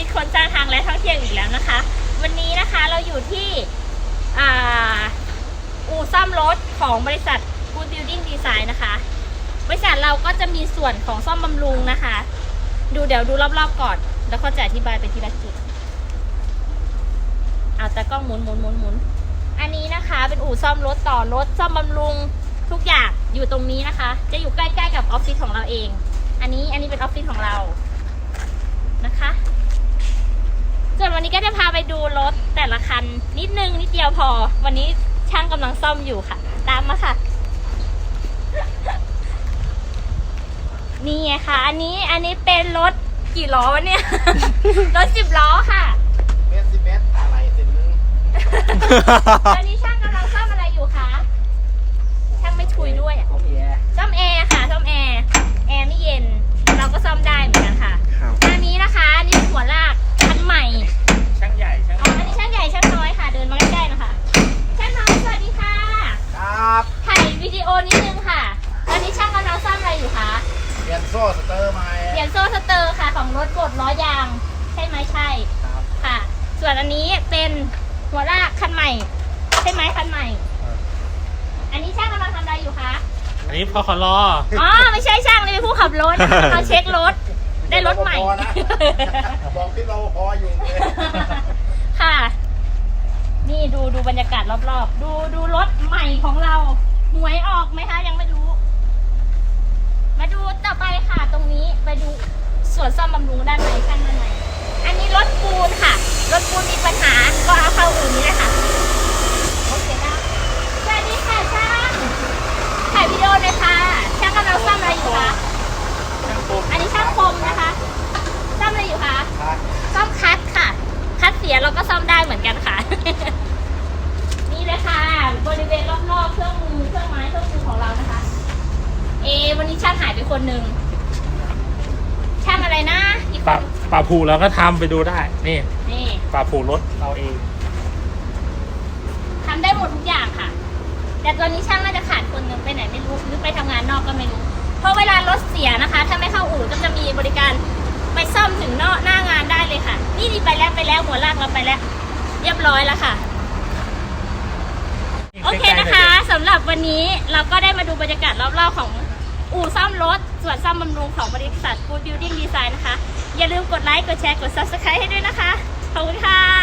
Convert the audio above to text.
คิดคนสร้างทางและท่องเที่ยวอีกแล้วนะคะ วันนี้นะคะเราอยู่ที่อู่ซ่อมรถของบริษัท Good Building Design นะคะ บริษัทเราก็จะมีส่วนของซ่อมบำรุงนะคะ ดูเดี๋ยวดูรอบๆก่อน แล้วก็จะอธิบายไปทีละจุดเอาแต่กล้องหมุนหมุนหมุนหมุนอันนี้นะคะเป็นอู่ซ่อมรถต่อรถซ่อมบำรุงทุกอย่างอยู่ตรงนี้นะคะ จะอยู่ใกล้ๆกับออฟฟิศของเราเอง อันนี้อันนี้เป็นออฟฟิศของเรานะคะ ส่วนวันนี้ก็จะพาไปดูรถแต่ละคัน นิดนึงนิดเดียวพอ วันนี้ช่างกำลังซ่อมอยู่ค่ะ ตามมาค่ะ นี่ไงค่ะ อันนี้อันนี้เป็นรถกี่ล้อวะเนี่ย รถสิบล้อค่ะ เมตรสิบเมตรอะไรเส้นนึงตอนนี้ ซ่สเตอร์ใหม่เปลี่ยนโซ่สเตอร์ค่ะของรถกดล้อยาง ใช่ไหมใช่ครับค่ะ ส่วนอันนี้เป็นหัวลากคันใหม่ ใช่ไหมคันใหม่ อันนี้ช่างกำลังทำอะไรอยู่คะ อันนี้พอขอรออ๋อไม่ใช่ช่างเลยเป็นผู้ขับรถมาเช็ครถ ได้รถใหม่พอนะบอกพี่เราพออยู่เลยค่ะ นี่ดูดูบรรยากาศรอบๆ ดูดูรถใหม่ของเรา หวยออกไหมคะ ยังไม่รู้ มาดูต่อไปค่ะ ตรงนี้ไปดู ส่วนซ่อมบำรุงด้านในข้างด้านในอันนี้รถปูนค่ะ รถปูนมีปัญหา ก็เอาเข้าอื่นนี้เลยค่ะ โอเคนะสวัสดีค่ะช่างถ่ายวิดีโอเลยค่ะ ช่างกำลังซ่อมอะไรอยู่คะช่างคมอันนี้ช่างคมนะคะ ซ่อมอะไรอยู่คะครับซ่อมคัดค่ะ คัดเสียเราก็ซ่อมได้เหมือนกันค่ะ นี่เลยค่ะ บริเวณรอบๆเครื่องมือเครื่องไม้เครื่องมือของเรานะคะ เอะวันนี้ช่างหายไปคนหนึ่งช่างอะไรนะ อีกค ปรับนปรับผูเราก็ทำไปดูได้ นี่นี่ปรับผูรถเราเอง ทำได้หมดทุกอย่างค่ะ แต่ตัวนี้ช่างน่าจะขาดคนหนึ่งไปไหนไม่รู้หรือไปทำงานนอกก็ไม่รู้ เพราะเวลารถเสียนะคะ ถ้าไม่เข้าอู่ก็จะมีบริการไปซ่อมถึงนอกหน้างานได้เลยค่ะ นี่นี่ไปแล้วไปแล้วหัวลากเราไปแล้ว เรียบร้อยแล้วค่ะ โอเคนะคะสำหรับวันนี้เราก็ได้มาดูบรรยากาศรอบๆของ อู่ซ่อมรถ ส่วนซ่อมบำรุงของบริษัท Good Building Design นะคะ อย่าลืมกดไลค์ กดแชร์ กด Subscribe ให้ด้วยนะคะ ขอบคุณค่ะ